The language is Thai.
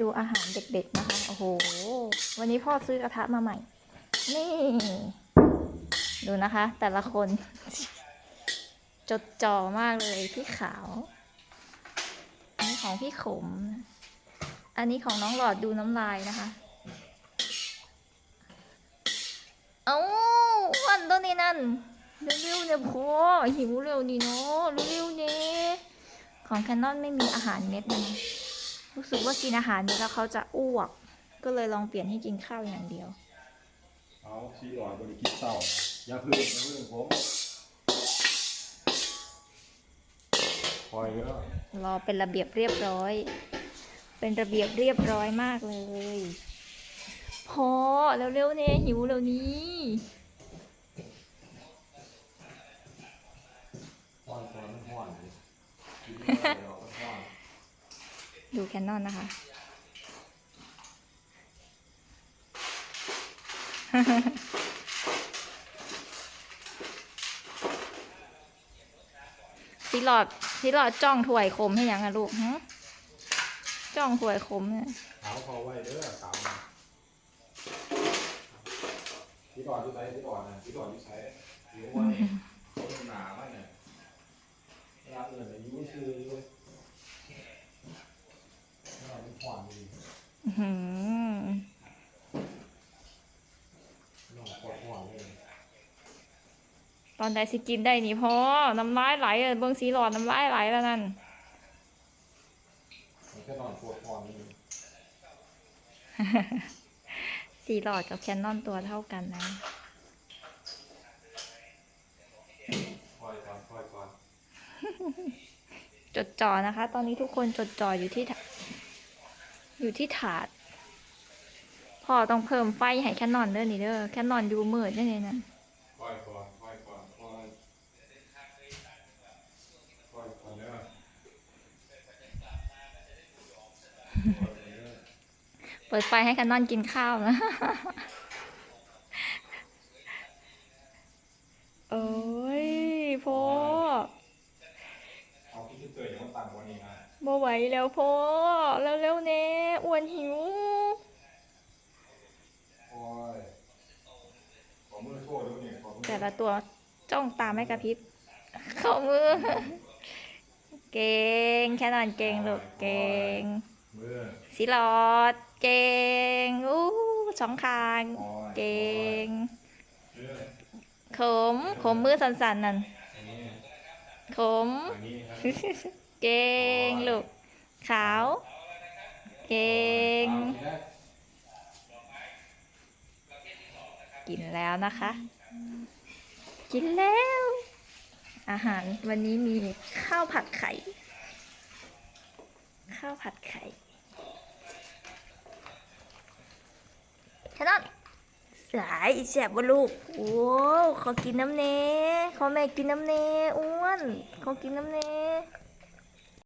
ดูอาหารเด็กๆนะคะ โอ้โห วันนี้พ่อซื้อกระทะมาใหม่ นี่ ดูนะคะ แต่ละคน จดจ่อมากเลยพี่ขาว อันนี้ของพี่ขม อันนี้ของน้องหลอดดูน้ำลายนะคะ เอ้าวันตัวนี้นั่นเร็วๆเนี่ยพ่อหิวเร็วดีเนาะเร็วๆเนี่ยของแคนนอนไม่มีอาหารเม็ดนะ รู้สึกว่ากินอาหารเม็ดแล้วเขาจะอ้วก ก็เลยลองเปลี่ยนให้กินข้าวอย่างเดียว เอาชีอ่อนบริกินเศร้าอย่าพึ่งอย่าพึ่งผมคอยเด้อรอเป็นระเบียบเรียบร้อย เป็นระเบียบเรียบร้อยมากเลย พอเร็วๆเนี่ยหิวเร็วนี้ห้อนตัวมันห้อนเลยกินไม่ได้หรอกมันห้อน ดูแคนนอนนะคะสิหลอดสิหลอดจ้องถ้วยคมให้ยังอะลูกฮะจ้องถ้วยคมเนี่ยเอาพอไว้เด้อสามที่ก่อนที่ใช้ที่ก่อนนะที่ก่อนที่ใช้หิวว่าเนี่ยเขาเป็นหนามากเนี่ยเวลาเอื่นอายุชื่ออยู่เวลาเป็นความดี อื้อหือ น้องปวดหัวเลย ตอนใดสิกินได้นี่พอน้ำลายไหลอะเบิ้งสีหลอดน้ำลายไหลแล้วนั่นมันแค่นอนปวดหัวนี่สีหลอดกับแคนนอนตัวเท่ากันนะคอยก่อนคอยก่อนจดจ่อนะคะ ตอนนี้ทุกคนจดจ่ออยู่ที่ถ อยู่ที่ถาดพ่อต้องเพิ่มไฟให้แคนนอนเด้อนี่เด้อแคนนอนอยู่มืดนี่นี่นะคอยก่อนคอยก่อนคอยคอยก่อนเด้อเปิดไฟให้แคนนอนกินข้าวนะโอ้ยพ่อเอาที่เจออย่างมันต่างว่านี้นะ บ่ไหวแล้วพ่อเร็วๆเน่อ้วนหิวคอยขอมือโชว์ดูนี่ขอมือแต่ละตัวจ้องตาไม่กระพริบเข้ามือ เก่งแค่นอนเก่งลูกเก่งสีหลอด เก่งอู้สองคาง เก่งขมขมมือสั่นๆนั่นอันนี้ขม ก่งลูก ขาว เก่ง กินแล้วนะคะ กินแล้ว อาหารวันนี้มีข้าวผัดไข่ ข้าวผัดไข่แค่นั้นสายอีแสบวะลูก โอ้ขอกินน้ำเนขอแม่กินน้ำเนอ้วน ขอกินน้ำเน